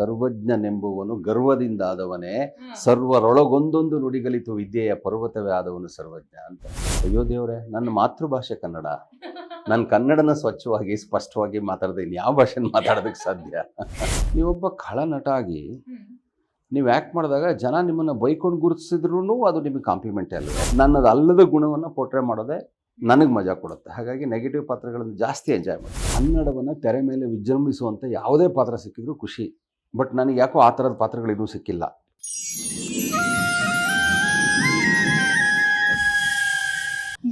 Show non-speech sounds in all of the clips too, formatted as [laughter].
ಸರ್ವಜ್ಞನೆಂಬುವನು ಗರ್ವದಿಂದಾದವನೇ ಸರ್ವರೊಳಗೊಂದೊಂದು ನುಡಿಗಲಿತು ವಿದ್ಯೆಯ ಪರ್ವತವೇ ಆದವನು ಸರ್ವಜ್ಞ ಅಂತ. ಅಯ್ಯೋ ದೇವ್ರೆ ನನ್ನ ಮಾತೃಭಾಷೆ ಕನ್ನಡ. ನಾನು ಕನ್ನಡನ ಸ್ವಚ್ಛವಾಗಿ ಸ್ಪಷ್ಟವಾಗಿ ಮಾತಾಡದೆ ಯಾವ ಭಾಷೆನ ಮಾತಾಡೋದಕ್ಕೆ ಸಾಧ್ಯ? ನೀವೊಬ್ಬ ಖಳನಟ ಆಗಿ ನೀವು ಆ್ಯಕ್ಟ್ ಮಾಡಿದಾಗ ಜನ ನಿಮ್ಮನ್ನು ಬೈಕೊಂಡು ಗುರುತಿಸಿದ್ರು ಅದು ನಿಮಗೆ ಕಾಂಪ್ಲಿಮೆಂಟ್ ಅಲ್ಲ ನನ್ನದು ಅಲ್ಲದ ಗುಣವನ್ನು ಪೋಟ್ರೆ ಮಾಡೋದೆ ನನಗೆ ಮಜಾ ಕೊಡುತ್ತೆ. ಹಾಗಾಗಿ ನೆಗೆಟಿವ್ ಪಾತ್ರಗಳನ್ನು ಜಾಸ್ತಿ ಎಂಜಾಯ್ ಮಾಡಿ. ಕನ್ನಡವನ್ನು ತೆರೆ ಮೇಲೆ ವಿಜೃಂಭಿಸುವಂಥ ಯಾವುದೇ ಪಾತ್ರ ಸಿಕ್ಕಿದ್ರೂ ಖುಷಿ. ಬಟ್ ನನಗೆ ಯಾಕೋ ಆ ಥರದ ಪಾತ್ರಗಳು ಇನ್ನೂ ಸಿಕ್ಕಿಲ್ಲ.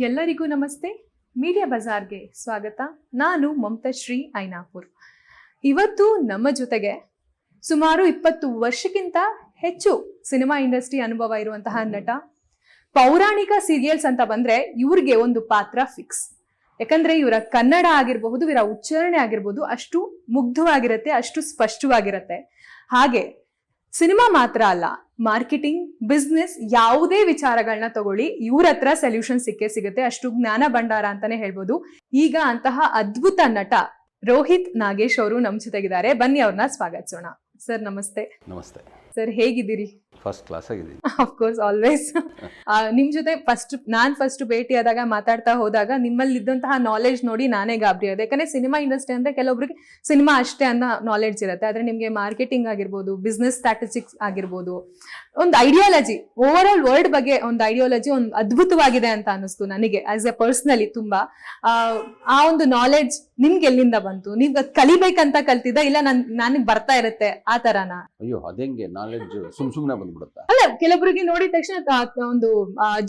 ಎಲ್ಲರಿಗೂ ನಮಸ್ತೆ. ಮೀಡಿಯಾ ಬಜಾರ್ಗೆ ಸ್ವಾಗತ. ನಾನು ಮಮತಾ ಶ್ರೀ ಐನಾಪುರ್. ಇವತ್ತು ನಮ್ಮ ಜೊತೆಗೆ ಸುಮಾರು ಇಪ್ಪತ್ತು ವರ್ಷಕ್ಕಿಂತ ಹೆಚ್ಚು ಸಿನಿಮಾ ಇಂಡಸ್ಟ್ರಿ ಅನುಭವ ಇರುವಂತಹ ನಟ, ಪೌರಾಣಿಕ ಸೀರಿಯಲ್ಸ್ ಅಂತ ಬಂದ್ರೆ ಇವ್ರಿಗೆ ಒಂದು ಪಾತ್ರ ಫಿಕ್ಸ್ ಯಾಕಂದ್ರೆ ಇವರ ಕನ್ನಡ ಆಗಿರಬಹುದು ಇವರ ಉಚ್ಚಾರಣೆ ಆಗಿರ್ಬೋದು ಅಷ್ಟು ಮುಗ್ಧವಾಗಿರುತ್ತೆ ಅಷ್ಟು ಸ್ಪಷ್ಟವಾಗಿರುತ್ತೆ. ಹಾಗೆ ಸಿನಿಮಾ ಮಾತ್ರ ಅಲ್ಲ ಮಾರ್ಕೆಟಿಂಗ್ ಬಿಸ್ನೆಸ್ ಯಾವುದೇ ವಿಚಾರಗಳನ್ನ ತಗೊಳ್ಳಿ ಇವ್ರ ಹತ್ರ ಸೊಲ್ಯೂಷನ್ ಸಿಕ್ಕೇ ಸಿಗುತ್ತೆ ಅಷ್ಟು ಜ್ಞಾನ ಭಂಡಾರ ಅಂತಾನೆ ಹೇಳ್ಬೋದು. ಈಗ ಅಂತಹ ಅದ್ಭುತ ನಟ ರೋಹಿತ್ ನಾಗೇಶ್ ಅವರು ನಮ್ ಜೊತೆಗಿದ್ದಾರೆ. ಬನ್ನಿ ಅವ್ರನ್ನ ಸ್ವಾಗತಿಸೋಣ. ಸರ್ ನಮಸ್ತೆ. ನಮಸ್ತೆ. ಸರ್ ಹೇಗಿದ್ದೀರಿ? ಫಸ್ಟ್ ಕ್ಲಾಸ್ ಆಗಿದ್ದೀನಿ ಅಫ್ಕೋರ್ಸ್ ಆಲ್ವೇಸ್ ನಿಮ್ ಜೊತೆ ಫಸ್ಟ್ ನಾನ್ ಫಸ್ಟ್ ಭೇಟಿ ಆದಾಗ ಮಾತಾಡ್ತಾ ಹೋದಾಗ ನಿಮ್ಮಲ್ಲಿ ಇದ್ದಂತಹ ನಾಲೆಜ್ ನೋಡಿ ನಾನೇ ಗಾಬರಿ ಆದ. ಯಾಕಂದ್ರೆ ಸಿನಿಮಾ ಇಂಡಸ್ಟ್ರಿ ಅಂದ್ರೆ ಕೆಲವೊಬ್ರಿಗೆ ಸಿನಿಮಾ ಅಷ್ಟೇ ಅನ್ನೋ ನಾಲೆಡ್ಜ್ ಇರುತ್ತೆ. ಆದ್ರೆ ನಿಮ್ಗೆ ಮಾರ್ಕೆಟಿಂಗ್ ಆಗಿರ್ಬೋದು ಬಿಸ್ನೆಸ್ ಸ್ಟ್ಯಾಟಿಸ್ಟಿಕ್ಸ್ ಆಗಿರ್ಬೋದು ಒಂದು ಐಡಿಯಾಲಜಿ ಓವರ್ ಆಲ್ ವರ್ಲ್ಡ್ ಬಗ್ಗೆ ಒಂದು ಐಡಿಯಾಲಜಿ ಒಂದು ಅದ್ಭುತವಾಗಿದೆ ಅಂತ ಅನಿಸ್ತು ನನಗೆ ಆಸ್ ಎ ಪರ್ಸ್ನಲಿ ತುಂಬಾ. ಆ, ಒಂದು ನಾಲೆಡ್ಜ್ ನಿಮ್ಗೆ ಎಲ್ಲಿಂದ ಬಂತು? ನೀವ್ ಅದ್ ಕಲಿಬೇಕಂತ ಕಲ್ತಿದ್ದ? ಇಲ್ಲ ನನ್ ನನಗೆ ಬರ್ತಾ ಇರುತ್ತೆ ಆ ತರನಾ? ಅಯ್ಯೋ ಅದೇ ನಾಲೆಡ್ಜ್ ಸುಮ್ ಸುಮ್ಮನೆ ಬಂದ್ಬಿಡುತ್ತಾ ಅಲ್ಲ ಕೆಲವರಿಗೆ ನೋಡಿದ ತಕ್ಷಣ ಒಂದು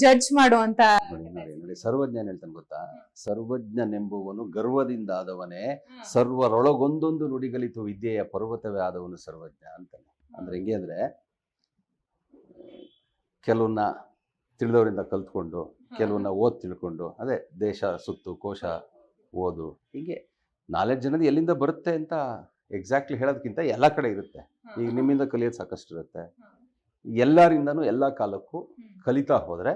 ಜಡ್ಜ್ ಮಾಡುವಂತ ಅಂತ ನೋಡಿ ನೋಡಿ ನೋಡಿ ಸರ್ವಜ್ಞ ಏನ್ ಹೇಳ್ತಾನೆ ಗೊತ್ತಾ? ಸರ್ವಜ್ಞನೆಂಬುವನು ಗರ್ವದಿಂದಾದವನೇ ಸರ್ವರೊಳಗೊಂದೊಂದು ನುಡಿಗಲಿತು ವಿದ್ಯೆಯ ಪರ್ವತವೇ ಆದವನು ಸರ್ವಜ್ಞ ಅಂತ ಅಂದ್ರೆ ಹೆಂಗೆ ಅಂದ್ರೆ ಕೆಲವನ್ನ ತಿಳಿದವರಿಂದ ಕಲ್ತ್ಕೊಂಡು ಕೆಲವನ್ನ ಓದ್ ತಿಳ್ಕೊಂಡು ಅದೇ ದೇಶ ಸುತ್ತು ಕೋಶ ಓದು ಹೀಗೆ ನಾಲೆಡ್ಜ್ ಅನ್ನೋದು ಎಲ್ಲಿಂದ ಬರುತ್ತೆ ಅಂತ ಎಕ್ಸಾಕ್ಟ್ಲಿ ಹೇಳೋದಕ್ಕಿಂತ ಎಲ್ಲ ಕಡೆ ಇರುತ್ತೆ. ಈಗ ನಿಮ್ಮಿಂದ ಕಲಿಯೋದು ಸಾಕಷ್ಟು ಇರುತ್ತೆ ಎಲ್ಲರಿಂದನೂ ಎಲ್ಲ ಕಾಲಕ್ಕೂ ಕಲಿತಾ ಹೋದ್ರೆ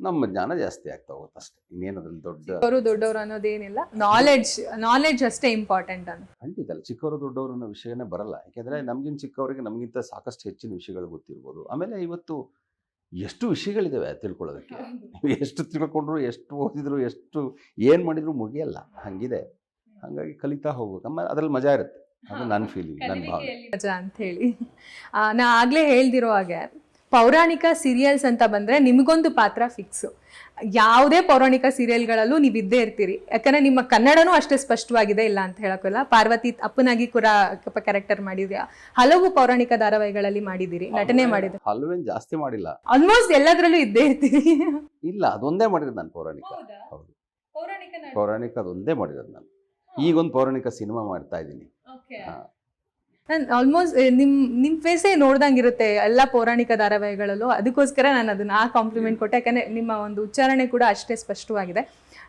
ನಮ್ಮ ಜ್ಞಾನ ಜಾಸ್ತಿ ಆಗ್ತಾ ಹೋಗುತ್ತೆ ಅಷ್ಟೇ. ಇನ್ನೇನು ಅದ್ರಲ್ಲಿ ದೊಡ್ಡ ಚಿಕ್ಕವರು ದೊಡ್ಡವರು ಅನ್ನೋದೇನಿಲ್ಲ. ನಾಲೆಡ್ಜ್ ನಾಲೆಡ್ಜ್ ಅಷ್ಟೇ ಇಂಪಾರ್ಟೆಂಟ್ ಅಂತ. ಖಂಡಿತ ಅಲ್ಲ. ಚಿಕ್ಕವರು ದೊಡ್ಡವರು ಅನ್ನೋ ವಿಷಯನೇ ಬರಲ್ಲ. ಯಾಕೆಂದ್ರೆ ನಮ್ಗಿಂತ ಚಿಕ್ಕವರಿಗೆ ನಮಗಿಂತ ಸಾಕಷ್ಟು ಹೆಚ್ಚಿನ ವಿಷಯಗಳು ಗೊತ್ತಿರ್ಬೋದು. ಆಮೇಲೆ ಇವತ್ತು ಎಷ್ಟು ವಿಷಯಗಳಿದಾವೆ ತಿಳ್ಕೊಳ್ಳೋದಕ್ಕೆ? ನೀವು [laughs] ಎಷ್ಟು ತಿಳ್ಕೊಂಡ್ರು ಎಷ್ಟು ಓದಿದ್ರು ಎಷ್ಟು ಏನು ಮಾಡಿದ್ರು ಮುಗಿಯಲ್ಲ. ಹಂಗಿದೆ. ಹಾಗಾಗಿ ಕಲಿತಾ ಹೋಗ್ಬೇಕು. ಆಮೇಲೆ ಅದ್ರಲ್ಲಿ ಮಜಾ ಇರುತ್ತೆ. ಅದು ನನ್ನ ಫೀಲಿಂಗ್ ನನ್ನ ಭಾವನೆ. ಅಂತ ಹೇಳಿ ಆ, ನಾ ಆಗ್ಲೇ ಹೇಳ್ದಿರೋ ಹಾಗೆ ಪೌರಾಣಿಕ ಸೀರಿಯಲ್ಸ್ ಅಂತ ಬಂದ್ರೆ ನಿಮಗೊಂದು ಪಾತ್ರ ಫಿಕ್ಸ್ ಯಾವುದೇ ಪೌರಾಣಿಕ ಸೀರಿಯಲ್ಗಳಲ್ಲೂ ನೀವು ಇದ್ದೇ ಇರ್ತೀರಿ. ಯಾಕಂದ್ರೆ ನಿಮ್ಮ ಕನ್ನಡನೂ ಅಷ್ಟೇ ಸ್ಪಷ್ಟವಾಗಿದೆ ಇಲ್ಲ ಅಂತ ಹೇಳೋಕ್ಕಲ್ಲ. ಪಾರ್ವತಿ ಅಪ್ಪನಾಗಿ ಕೂಡ ಕ್ಯಾರೆಕ್ಟರ್ ಮಾಡಿದ್ರಿ ಹಲವು ಪೌರಾಣಿಕ ಧಾರಾವಾಹಿಗಳಲ್ಲಿ ಮಾಡಿದಿರಿ ನಟನೆ ಮಾಡಿದ್ರಿ. ಹಲ್ವೇನ್ ಜಾಸ್ತಿ ಮಾಡಿಲ್ಲ. ಆಲ್ಮೋಸ್ಟ್ ಎಲ್ಲದರಲ್ಲೂ ಇದ್ದೇ ಇರ್ತೀರಿ. ಇಲ್ಲ ಅದೊಂದೇ ಮಾಡಿರೋದು ನಾನು ಪೌರಾಣಿಕ. ಹೌದು? ಪೌರಾಣಿಕ ಅದೊಂದೇ ಮಾಡಿರೋದು ನಾನು. ಈಗೊಂದು ಪೌರಾಣಿಕ ಸಿನಿಮಾ ಮಾಡ್ತಾ ಇದ್ದೀನಿ. ನಾನು ಆಲ್ಮೋಸ್ಟ್ ನಿಮ್ ನಿಮ್ ಫೇಸೇ ನೋಡ್ದಂಗಿರುತ್ತೆ ಎಲ್ಲ ಪೌರಾಣಿಕ ಧಾರಾವಾಹಿಗಳಲ್ಲೂ. ಅದಕ್ಕೋಸ್ಕರ ನಾನು ಅದನ್ನ ಆ ಕಾಂಪ್ಲಿಮೆಂಟ್ ಕೊಟ್ಟೆ. ಯಾಕಂದ್ರೆ ನಿಮ್ಮ ಒಂದು ಉಚ್ಚಾರಣೆ ಕೂಡ ಅಷ್ಟೇ ಸ್ಪಷ್ಟವಾಗಿದೆ.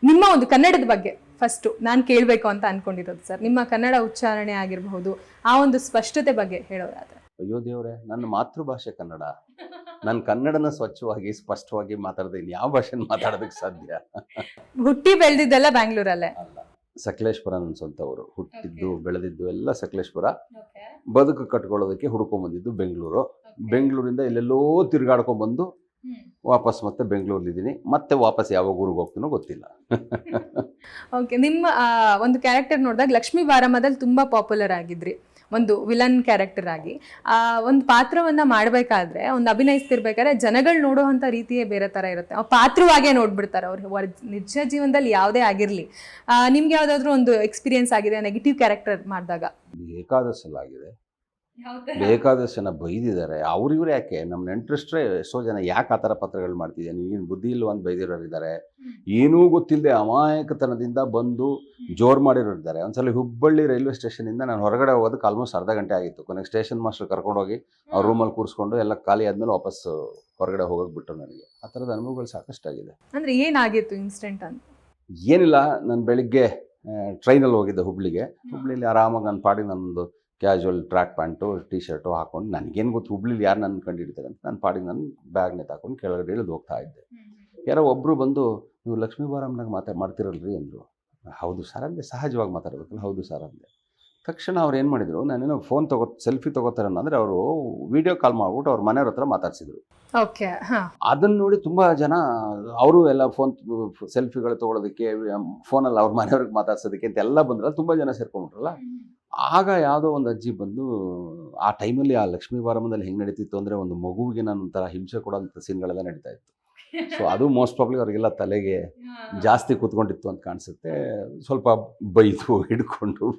ನಿಮ್ಮ ಒಂದು ಕನ್ನಡದ ಬಗ್ಗೆ ಫಸ್ಟು ನಾನು ಕೇಳಬೇಕು ಅಂತ ಅನ್ಕೊಂಡಿರೋದು ಸರ್ ನಿಮ್ಮ ಕನ್ನಡ ಉಚ್ಚಾರಣೆ ಆಗಿರಬಹುದು ಆ ಒಂದು ಸ್ಪಷ್ಟತೆ ಬಗ್ಗೆ ಹೇಳೋದಾದ್ರೆ. ಅಯ್ಯೋ ದೇವ್ರೆ ನನ್ನ ಮಾತೃಭಾಷೆ ಕನ್ನಡ. ನನ್ನ ಕನ್ನಡನ ಸ್ವಚ್ಛವಾಗಿ ಸ್ಪಷ್ಟವಾಗಿ ಮಾತಾಡದೆ ಯಾವ ಭಾಷೆ ಮಾತಾಡೋದಕ್ಕೆ ಸಾಧ್ಯ? ಹುಟ್ಟಿ ಬೆಳೆದಿದ್ದೆಲ್ಲ ಬ್ಯಾಂಗ್ಳೂರಲ್ಲೇ. ಅಲ್ಲ. ಸಕಲೇಶ್ಪುರ ನನ್ನ ಹುಟ್ಟಿದ್ದು ಬೆಳೆದಿದ್ದು ಎಲ್ಲ ಸಕಲೇಶ್ಪುರ. ಬದುಕು ಕಟ್ಕೊಳ್ಳೋದಕ್ಕೆ ಹುಡ್ಕೊಂಬಂದಿದ್ದು ಬೆಂಗಳೂರು. ಬೆಂಗಳೂರಿಂದ ಎಲ್ಲೆಲ್ಲೋ ತಿರ್ಗಾಡ್ಕೊಂಡ್ ಬಂದು ವಾಪಸ್ ಮತ್ತೆ ಬೆಂಗಳೂರಲ್ಲಿದ್ದೀನಿ ಮತ್ತೆ ವಾಪಸ್ ಯಾವ ಊರಿಗೆ ಹೋಗ್ತೀನೋ ಗೊತ್ತಿಲ್ಲ. [laughs] ಓಕೆ ನಿಮ್ಮ ಒಂದು ಕ್ಯಾರೆಕ್ಟರ್ ನೋಡಿದಾಗ ಲಕ್ಷ್ಮೀ ವಾರಮದಲ್ಲಿ ತುಂಬ ಪಾಪ್ಯುಲರ್ ಆಗಿದ್ರಿ. ಒಂದು ವಿಲನ್ ಕ್ಯಾರೆಕ್ಟರ್ ಆಗಿ, ಆ, ಒಂದು ಪಾತ್ರವನ್ನ ಮಾಡಬೇಕಾದ್ರೆ, ಒಂದು ಅಭಿನಯಿಸ್ತಿರ್ಬೇಕಾದ್ರೆ ಜನಗಳು ನೋಡುವಂತ ರೀತಿಯೇ ಬೇರೆ ತರ ಇರುತ್ತೆ. ಆ ಪಾತ್ರವಾಗೇ ನೋಡ್ಬಿಡ್ತಾರೆ ಅವ್ರ. ವರ್- ನಿಜ ಜೀವನದಲ್ಲಿ ಯಾವುದೇ ಆಗಿರಲಿ. ನಿಮ್ಗೆ ಯಾವುದಾದ್ರೂ ಒಂದು ಎಕ್ಸ್ಪೀರಿಯನ್ಸ್ ಆಗಿದೆ ನೆಗೆಟಿವ್ ಕ್ಯಾರೆಕ್ಟರ್ ಮಾಡಿದಾಗ? ಬೇಕಾದಷ್ಟು ಸಲ ಆಗಿದೆ ಬೇಕಾದಷ್ಟು ಜನ ಬೈದಿದ್ದಾರೆ. ಅವ್ರಿವ್ರು ಯಾಕೆ? ನಮ್ಮ ನೆಂಟ್ರಸ್ಟ್ರೇ ಎಷ್ಟೋ ಜನ ಯಾಕೆ ಆ ಥರ ಪತ್ರಗಳು ಮಾಡ್ತಿದ್ದೆ ನೀನು ಬುದ್ಧಿ ಇಲ್ಲ ಅಂತ ಬೈದಿರೋರಿದ್ದಾರೆ. ಏನೂ ಗೊತ್ತಿಲ್ಲದೆ ಅಮಾಯಕತನದಿಂದ ಬಂದು ಜೋರು ಮಾಡಿರೋರಿದ್ದಾರೆ. ಒಂದ್ಸಲ ಹುಬ್ಬಳ್ಳಿ ರೈಲ್ವೆ ಸ್ಟೇಷನಿಂದ ನಾನು ಹೊರಗಡೆ ಹೋಗೋದಕ್ಕೆ ಆಲ್ಮೋಸ್ಟ್ ಅರ್ಧ ಗಂಟೆ ಆಗಿತ್ತು. ಕೊನೆಗೆ ಸ್ಟೇಷನ್ ಮಾಸ್ಟರ್ ಕರ್ಕೊಂಡೋಗಿ ಅವ್ರ ರೂಮಲ್ಲಿ ಕೂರಿಸ್ಕೊಂಡು ಎಲ್ಲ ಖಾಲಿ ಆದ್ಮೇಲೆ ವಾಪಸ್ ಹೊರಗಡೆ ಹೋಗೋಕೆ ಬಿಟ್ಟರು ನನಗೆ. ಆ ಥರದ ಅನುಭವಗಳು ಸಾಕಷ್ಟಾಗಿದೆ. ಅಂದ್ರೆ ಏನಾಗಿತ್ತು ಇನ್ಸಿಡೆಂಟ್ ಅಂತ? ಏನಿಲ್ಲ ನಾನು ಬೆಳಿಗ್ಗೆ ಟ್ರೈನಲ್ಲಿ ಹೋಗಿದ್ದೆ ಹುಬ್ಳಿಗೆ. ಹುಬ್ಳಿಲಿ ಆರಾಮಾಗಿ ನನ್ನ ಪಾಡಿಗೆ ನನ್ನೊಂದು casual track pants T shirt ಹಾಕೊಂಡು ನನಗೇನು ಗೊತ್ತು ಹುಬ್ಳಿಲಿ ಯಾರು ನನ್ನ ಕಂಡಿಡ್ತಾರೆ ಅಂತ ನನ್ನ ಪಾಡಿಗೆ ನಾನು ಬ್ಯಾಗ್ನೇ ತಗೊಂಡು ಕೆಳಗಡೆ ಇಳಿದು ಹೋಗ್ತಾ ಇದ್ದೆ. ಯಾರೋ ಒಬ್ಬರು ಬಂದು ನೀವು ಲಕ್ಷ್ಮೀ ಬಾರಾಮ್ನಾಗ ಮಾತಾ ಮಾಡ್ತಿರಲ್ರಿ? ಅಂದರು. ಹೌದು ಸರ್ ಅಂದೆ. ಸಹಜವಾಗಿ ಮಾತಾಡಬೇಕಲ್ಲ. ಹೌದು ಸರ್ ಅಂದೆ. ತಕ್ಷಣ ಅವ್ರು ಏನು ಮಾಡಿದರು ನಾನೇನೋ ಫೋನ್ ತಗೋ ಸೆಲ್ಫಿ ತಗೋತಾರೆ ಅಂದರೆ ಅವರು ವಿಡಿಯೋ ಕಾಲ್ ಮಾಡ್ಬಿಟ್ಟು ಅವ್ರ ಮನೆಯವ್ರ ಹತ್ರ ಮಾತಾಡ್ಸಿದ್ರು. ಓಕೆ ಹಾ. ಅದನ್ನ ನೋಡಿ ತುಂಬ ಜನ ಅವರು ಎಲ್ಲ ಫೋನ್ ಸೆಲ್ಫಿಗಳು ತೊಗೊಳೋದಕ್ಕೆ ಫೋನಲ್ಲಿ ಅವ್ರ ಮನೆಯವ್ರಿಗೆ ಮಾತಾಡ್ಸೋದಕ್ಕೆ ಅಂತ ಎಲ್ಲ ಬಂದ್ರಲ್ಲ ತುಂಬ ಜನ ಸೇರ್ಕೊಂಡ್ಬಿಟ್ರಲ್ಲ. ಆಗ ಯಾವುದೋ ಒಂದು ಅಜ್ಜಿ ಬಂದು ಆ ಟೈಮಲ್ಲಿ ಆ ಲಕ್ಷ್ಮೀ ಬಾರಮ್ಮದಲ್ಲಿ ಹೆಂಗೆ ನಡೀತಿತ್ತು ಅಂದರೆ ಒಂದು ಮಗುವಿಗೆ ನಾನು ಒಂಥರ ಹಿಂಸೆ ಕೊಡೋಂಥ ಸೀನ್ಗಳೆಲ್ಲ ನಡೀತಾ ಇತ್ತು. ಸೊ ಅದು ಮೋಸ್ಟ್ ಪ್ರಾಬ್ಲಿ ಅವರಿಗೆಲ್ಲ ತಲೆಗೆ ಜಾಸ್ತಿ ಕೂತ್ಕೊಂಡಿತ್ತು ಅಂತ ಕಾಣಿಸುತ್ತೆ. ಸ್ವಲ್ಪ ಬೈದು ಹಿಡ್ಕೊಂಡು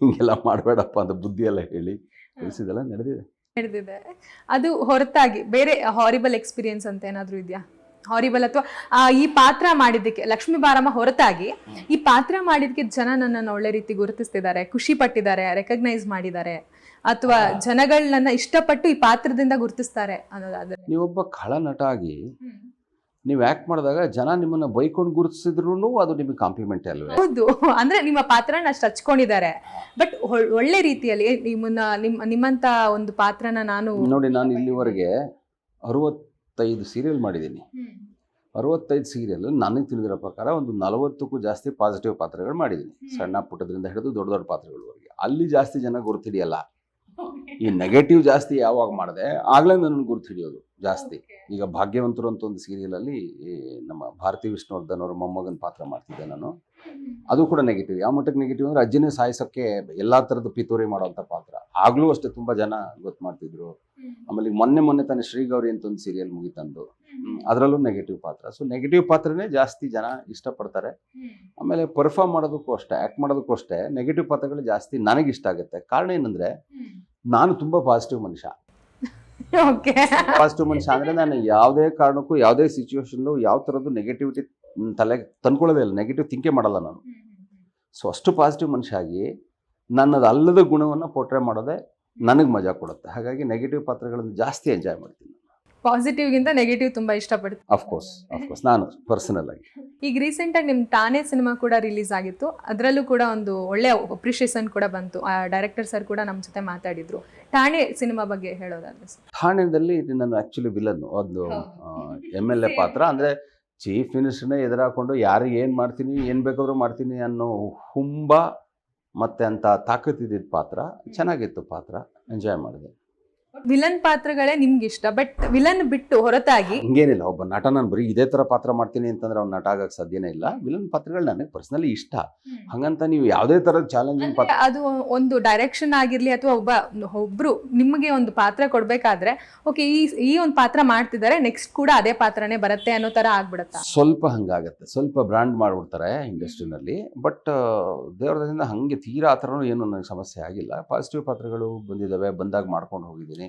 ಹಿಂಗೆಲ್ಲ ಮಾಡಬೇಡಪ್ಪ ಅಂತ ಬುದ್ಧಿ ಎಲ್ಲ ಹೇಳಿ ತಿಳಿಸಿದೆಲ್ಲ ನಡೆದಿದೆ. ನಡೆದಿದೆ. ಅದು ಹೊರತಾಗಿ ಬೇರೆ ಹಾರಿಬಲ್ ಎಕ್ಸ್ಪೀರಿಯನ್ಸ್ ಅಂತ ಏನಾದರೂ ಇದೆಯಾ? ಹಾರಿಬಲ್ ಅಥವಾ ಈ ಪಾತ್ರ ಮಾಡಿದ್ದಕ್ಕೆ ಲಕ್ಷ್ಮೀ ಬಾರಮ್ಮ ಹೊರತಾಗಿ ಈ ಪಾತ್ರ ಮಾಡಿದಕ್ಕೆ ಜನ ನನ್ನನ್ನು ಒಳ್ಳೆ ರೀತಿ ಗುರುತಿಸ್ತಿದ್ದಾರೆ ಖುಷಿ ಪಟ್ಟಿದ್ದಾರೆ ರೆಕಗ್ನೈಸ್ ಮಾಡಿದ್ದಾರೆ ಅಥವಾ ಜನಗಳನ್ನ ಇಷ್ಟಪಟ್ಟು ಈ ಪಾತ್ರದಿಂದ ಗುರುತಿಸ್ತಾರೆ ಅನ್ನೋದಾದ್ರೆ. ನೀವೊಬ್ಬ ಖಳನಟ ಆಗಿ ನೀವು ಆಕ್ಟ್ ಮಾಡಿದಾಗ ಜನ ನಿಮ್ಮನ್ನ ಬೈಕೊಂಡು ಗುರುತಿಸಿದ್ರು ಅದು ನಿಮಗೆ ಕಾಂಪ್ಲಿಮೆಂಟ್ ಅಲ್ವೇ? ಹೌದು. [laughs] ಅಂದ್ರೆ ನಿಮ್ಮ ಪಾತ್ರನ ಅಷ್ಟು ಹಚ್ಕೊಂಡಿದ್ದಾರೆ. ಬಟ್ ಒಳ್ಳೆ ರೀತಿಯಲ್ಲಿ ನಿಮ್ಮನ್ನ ನಿಮ್ಮ ನಿಮ್ಮಂತ ಒಂದು ಪಾತ್ರನ ನಾನು ನೋಡಿ ನಾನು ಇಲ್ಲಿವರೆಗೆ ಅರವತ್ತೈದು ಸೀರಿಯಲ್ ಮಾಡಿದ್ದೀನಿ. ಅರವತ್ತೈದು ಸೀರಿಯಲ್ ನನಗೆ ತಿಳಿದಿರೋ ಪ್ರಕಾರ ಒಂದು ನಲವತ್ತಕ್ಕೂ ಜಾಸ್ತಿ ಪಾಸಿಟಿವ್ ಪಾತ್ರಗಳು ಮಾಡಿದ್ದೀನಿ. ಸಣ್ಣ ಪುಟ್ಟದ್ರಿಂದ ಹಿಡಿದು ದೊಡ್ಡ ದೊಡ್ಡ ಪಾತ್ರಗಳವರೆಗೆ. ಅಲ್ಲಿ ಜಾಸ್ತಿ ಜನ ಗುರುತಿಡಿಯಲ್ಲ ಈ ನೆಗೆಟಿವ್ ಜಾಸ್ತಿ ಯಾವಾಗ ಮಾಡಿದೆ? ಆಗಲೇ ನನ್ನ ಗುರುತು ಹಿಡಿಯೋದು ಜಾಸ್ತಿ ಈಗ ಭಾಗ್ಯವಂತರು ಅಂತ ಒಂದು ಸೀರಿಯಲಲ್ಲಿ ನಮ್ಮ ಭಾರತಿ ವಿಷ್ಣುವರ್ಧನ್ ಅವರ ಮೊಮ್ಮಗನ ಪಾತ್ರ ಮಾಡ್ತಿದ್ದೆ ನಾನು. ಅದು ಕೂಡ ನೆಗೆಟಿವ್ ಯಾವ ಮಟ್ಟಕ್ಕೆ ನೆಗೆಟಿವ್ ಅಂದ್ರೆ ಅಜ್ಜಿನೇ ಸಾಯಿಸೋಕ್ಕೆ ಎಲ್ಲಾ ಥರದ ಪಿತೂರಿ ಮಾಡುವಂಥ ಪಾತ್ರ. ಆಗ್ಲೂ ಅಷ್ಟೇ ತುಂಬಾ ಜನ ಗೊತ್ತು ಮಾಡ್ತಿದ್ರು. ಆಮೇಲೆ ಮೊನ್ನೆ ಮೊನ್ನೆ ತಾನೇ ಶ್ರೀಗೌರಿ ಅಂತ ಒಂದು ಸೀರಿಯಲ್ ಮುಗಿತಂದು. ಅದರಲ್ಲೂ ನೆಗೆಟಿವ್ ಪಾತ್ರ. ಸೊ ನೆಗೆಟಿವ್ ಪಾತ್ರನೇ ಜಾಸ್ತಿ ಜನ ಇಷ್ಟಪಡ್ತಾರೆ. ಆಮೇಲೆ ಪರ್ಫಾರ್ಮ್ ಮಾಡೋದಕ್ಕೂ ಅಷ್ಟೇ ಆ್ಯಕ್ಟ್ ಮಾಡೋದಕ್ಕೂ ಅಷ್ಟೇ ನೆಗೆಟಿವ್ ಪಾತ್ರಗಳು ಜಾಸ್ತಿ ನನಗೆ ಇಷ್ಟ ಆಗುತ್ತೆ. ಕಾರಣ ಏನಂದ್ರೆ ನಾನು ತುಂಬಾ ಪಾಸಿಟಿವ್ ಮನುಷ್ಯ. ಓಕೆ. ಪಾಸಿಟಿವ್ ಮನುಷ್ಯ ಅಂದರೆ ನಾನು ಯಾವುದೇ ಕಾರಣಕ್ಕೂ ಯಾವುದೇ ಸಿಚುವೇಶನ್ ಯಾವ ಥರದ್ದು ನೆಗೆಟಿವಿಟಿ ತಲೆಗೆ ತಂದ್ಕೊಳ್ಳೋದೇ ಇಲ್ಲ. ನೆಗೆಟಿವ್ ಥಿಂಕೇ ಮಾಡಲ್ಲ ನಾನು. ಸೊ ಅಷ್ಟು ಪಾಸಿಟಿವ್ ಮನುಷ್ಯ ಆಗಿ ನನ್ನದು ಅಲ್ಲದ ಗುಣವನ್ನು ಪೋಟ್ರೆ ಮಾಡೋದೇ ನನಗೆ ಮಜಾ ಕೊಡುತ್ತೆ. ಹಾಗಾಗಿ ನೆಗೆಟಿವ್ ಪಾತ್ರಗಳನ್ನು ಜಾಸ್ತಿ ಎಂಜಾಯ್ ಮಾಡ್ತೀನಿ ಪಾಸಿಟಿವ್ ಗಿಂತ ನೆಗೆಟಿವ್ ತುಂಬಾ ಇಷ್ಟಪಡ್ತೀನಿ. ಅಫ್ಕೋರ್ಸ್ ಅಫ್ಕೋರ್ಸ್ ನಾನು ಪರ್ಸನಲ್ ಆಗಿ. ಈಗ ರೀಸೆಂಟ್ ಆಗಿ ನಿಮ್ ತಾನೇ ಸಿನಿಮಾ ಕೂಡ ರಿಲೀಸ್ ಆಗಿತ್ತು. ಅದರಲ್ಲೂ ಕೂಡ ಒಂದು ಒಳ್ಳೆ ಅಪ್ರಿಷಿಯೇಷನ್ ಕೂಡ ಬಂತು. ಆ ಡೈರೆಕ್ಟರ್ ಸರ್ ಕೂಡ ನಮ್ಮ ಜೊತೆ ಮಾತಾಡಿದ್ರು. ಠಾಣೆ ಸಿನಿಮಾ ಬಗ್ಗೆ ಹೇಳೋದಾದ್ರೆ. ಠಾಣೆದಲ್ಲಿ ನಾನು ಆ್ಯಕ್ಚುಲಿ ವಿಲನ್ ಒಂದು ಎಂ ಎಲ್ ಎ ಪಾತ್ರ. ಅಂದರೆ ಚೀಫ್ ಮಿನಿಸ್ಟರ್ನೇ ಎದುರಾಕೊಂಡು ಯಾರಿಗೆ ಏನು ಮಾಡ್ತೀನಿ ಏನು ಬೇಕಾದರೂ ಮಾಡ್ತೀನಿ ಅನ್ನೋ ಹುಂಬ ಮತ್ತೆ ಅಂತ ತಾಕತ್ತಿದ್ದ ಪಾತ್ರ ಚೆನ್ನಾಗಿತ್ತು ಪಾತ್ರ. ಎಂಜಾಯ್ ಮಾಡಿದೆ. ವಿಲನ್ ಪಾತ್ರಗಳೇ ನಿಮ್ಗೆ ಇಷ್ಟ ಬಟ್ ವಿಲನ್ ಬಿಟ್ಟು ಹೊರತಾಗಿ ಹಿಂಗೇನಿಲ್ಲ ಒಬ್ಬ ನಟ ನಾನು ಬರೀ ಇದೇ ಥರ ಪಾತ್ರ ಮಾಡ್ತೀನಿ ಅಂತಂದ್ರೆ ಅವ್ನು ನಟ ಆಗಕ್ಕೆ ಸಾಧ್ಯನೇ ಇಲ್ಲ. ವಿಲನ್ ಪಾತ್ರಗಳು ನನಗೆ ಪರ್ಸನಲಿ ಇಷ್ಟ. ಹಂಗಂತ ನೀವು ಯಾವುದೇ ತರ ಚಾಲೆಂಜಿಂಗ್ ಪಾತ್ರ ಅದು ಒಂದು ಡೈರೆಕ್ಷನ್ ಆಗಿರ್ಲಿ ಅಥವಾ ಒಬ್ಬ ಒಬ್ರು ನಿಮಗೆ ಒಂದು ಪಾತ್ರ ಕೊಡ್ಬೇಕಾದ್ರೆ ಓಕೆ ಈ ಈ ಒಂದು ಪಾತ್ರ ಮಾಡ್ತಿದ್ದಾರೆ ನೆಕ್ಸ್ಟ್ ಕೂಡ ಅದೇ ಪಾತ್ರನೇ ಬರುತ್ತೆ ಅನ್ನೋ ತರ ಆಗ್ಬಿಡುತ್ತೆ? ಸ್ವಲ್ಪ ಹಂಗಾಗತ್ತೆ. ಸ್ವಲ್ಪ ಬ್ರ್ಯಾಂಡ್ ಮಾಡ್ಬಿಡ್ತಾರೆ ಇಂಡಸ್ಟ್ರಿನಲ್ಲಿ ಬಟ್ ದೇವ್ರದಿಂದ ಹಂಗೆ ತೀರಾ ಆ ಥರನೂ ಏನು ನನಗೆ ಸಮಸ್ಯೆ ಆಗಿಲ್ಲ. ಪಾಸಿಟಿವ್ ಪಾತ್ರಗಳು ಬಂದಿದ್ದಾವೆ ಬಂದಾಗ ಮಾಡ್ಕೊಂಡು ಹೋಗಿದ್ದೀನಿ.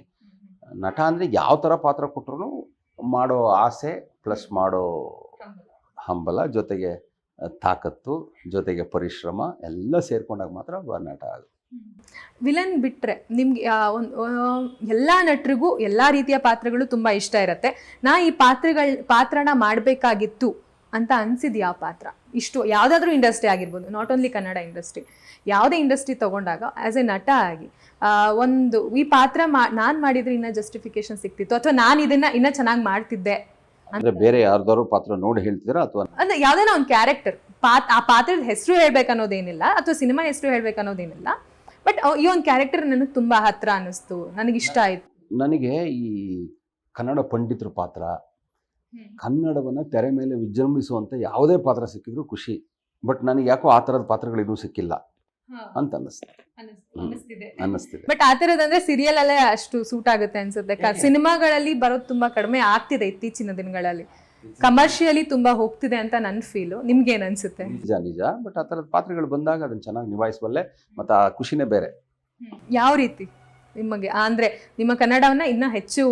ನಟ ಅಂದರೆ ಯಾವ ಥರ ಪಾತ್ರ ಕೊಟ್ಟರು ಮಾಡೋ ಆಸೆ ಪ್ಲಸ್ ಮಾಡೋ ಹಂಬಲ, ಜೊತೆಗೆ ತಾಕತ್ತು, ಜೊತೆಗೆ ಪರಿಶ್ರಮ ಎಲ್ಲ ಸೇರ್ಕೊಂಡಾಗ ಮಾತ್ರ ನಟ ಆಗುತ್ತೆ ವಿಲನ್ ಬಿಟ್ಟರೆ ನಿಮ್ಗೆ ಒಂದು ಎಲ್ಲಾ ನಟರಿಗೂ ಎಲ್ಲ ರೀತಿಯ ಪಾತ್ರಗಳು ತುಂಬ ಇಷ್ಟ ಇರುತ್ತೆ. ನಾ ಈ ಪಾತ್ರಗಳ, ಪಾತ್ರನ ಮಾಡಬೇಕಾಗಿತ್ತು ಅಂತ ಅನ್ಸಿದ್ಯಾ ಆ ಪಾತ್ರ? ಇಷ್ಟು ಯಾವುದಾದ್ರೂ ಇಂಡಸ್ಟ್ರಿ ಆಗಿರ್ಬೋದು ನಾಟ್ ಓನ್ಲಿ ಕನ್ನಡ ಇಂಡಸ್ಟ್ರಿ. ಯಾವುದೇ ಇಂಡಸ್ಟ್ರಿ ತಗೊಂಡಾಗ ಆಸ್ ಎ ನಟ ಆಗಿ ಒಂದು ಈ ಪಾತ್ರ ಮಾ ನಾನು ಮಾಡಿದ್ರೆ ಇನ್ನ ಜಸ್ಟಿಫಿಕೇಶನ್ ಸಿಕ್ತಿತ್ತು ಅಥವಾ ನಾನು ಇದನ್ನ ಇನ್ನ ಚೆನ್ನಾಗಿ ಮಾಡ್ತಿದ್ದೆ ಅಂದ್ರೆ ಬೇರೆ ಯಾರ್ದಾರು ಪಾತ್ರ ನೋಡಿ ಹೇಳ್ತಿದ್ರ ಅಥವಾ? ಅಂದ್ರೆ ಯಾವ್ದಾನ ಒಂದು ಕ್ಯಾರೆಕ್ಟರ್ ಪಾತ್ ಆ ಪಾತ್ರದ ಹೆಸರು ಹೇಳ್ಬೇಕನ್ನೋದೇನಿಲ್ಲ ಅಥವಾ ಸಿನಿಮಾ ಹೆಸರು ಹೇಳ್ಬೇಕನ್ನೋದೇನಿಲ್ಲ ಬಟ್ ಈ ಒಂದು ಕ್ಯಾರೆಕ್ಟರ್ ನನಗೆ ತುಂಬಾ ಹತ್ರ ಅನ್ನಿಸ್ತು ನನಗೆ ಇಷ್ಟ ಆಯ್ತು. ನನಗೆ ಈ ಕನ್ನಡ ಪಂಡಿತರ ಪಾತ್ರ ಕನ್ನಡವನ್ನು ತೆರೆ ಮೇಲೆ ವಿಜೃಂಭಿಸುವಂಥ ಯಾವುದೇ ಪಾತ್ರ ಸಿಕ್ಕಿದ್ರು ಖುಷಿ. ಬಟ್ ನನಗೆ ಯಾಕೋ ಆ ಥರದ ಪಾತ್ರಗಳು ಇನ್ನೂ ಸಿಕ್ಕಿಲ್ಲ ಅಂತ ಅನ್ನಿಸ್ತು. ಅನ್ನಿಸ್ತಿದೆ. ಬಟ್ ಆ ತರದಂದ್ರೆ ಸೀರಿಯಲ್ ಅಲ್ಲೇ ಅಷ್ಟು ಸೂಟ್ ಆಗುತ್ತೆ ಅನ್ಸುತ್ತೆ. ಸಿನಿಮಾಗಳಲ್ಲಿ ಬರೋದು ತುಂಬಾ ಕಡಿಮೆ ಆಗ್ತಿದೆ ಇತ್ತೀಚಿನ ದಿನಗಳಲ್ಲಿ. ಕಮರ್ಷಿಯಲಿ ತುಂಬಾ ಹೋಗ್ತಿದೆ ಅಂತ ನನ್ನ ಫೀಲು ಏನ್ ಅನ್ಸುತ್ತೆ? ನಿಜ ನಿಜ. ಬಟ್ ಆ ತರದ ಪಾತ್ರಗಳು ಬಂದಾಗ ಅದನ್ನ ಚೆನ್ನಾಗಿ ನಿಭಾಯಿಸಬಲ್ಲೆ ಮತ್ತೆ ಆ ಖುಷಿನೇ ಬೇರೆ. ಯಾವ ರೀತಿ? ನಿಮಗೆ ಅಂದ್ರೆ ನಿಮ್ಮ ಕನ್ನಡವನ್ನ ಇನ್ನ ಹೆಚ್ಚು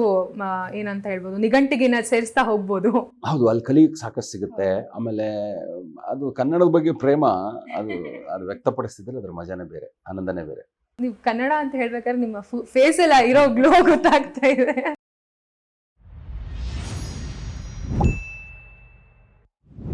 ಏನಂತ ಹೇಳ್ಬೋದು ನಿಘಂಟಿಗೆ ಸೇರಿಸ್ತಾ ಹೋಗ್ಬೋದು. ಹೌದು ಅಲ್ಲಿ ಕಲಿಯಕ್ಕೆ ಸಾಕಷ್ಟು ಸಿಗುತ್ತೆ. ಆಮೇಲೆ ಅದು ಕನ್ನಡದ ಬಗ್ಗೆ ಪ್ರೇಮ ಅದು ಅದು ವ್ಯಕ್ತಪಡಿಸ್ತಿದ್ರೆ ಅದ್ರ ಮಜಾನೇ ಬೇರೆ ಆನಂದನೇ ಬೇರೆ. ನೀವು ಕನ್ನಡ ಅಂತ ಹೇಳ್ಬೇಕಾದ್ರೆ ನಿಮ್ಮ ಫೇಸ್ ಎಲ್ಲ ಇರೋ ಗ್ಲೋ ಗೊತ್ತಾಗ್ತಾ ಇದೆ.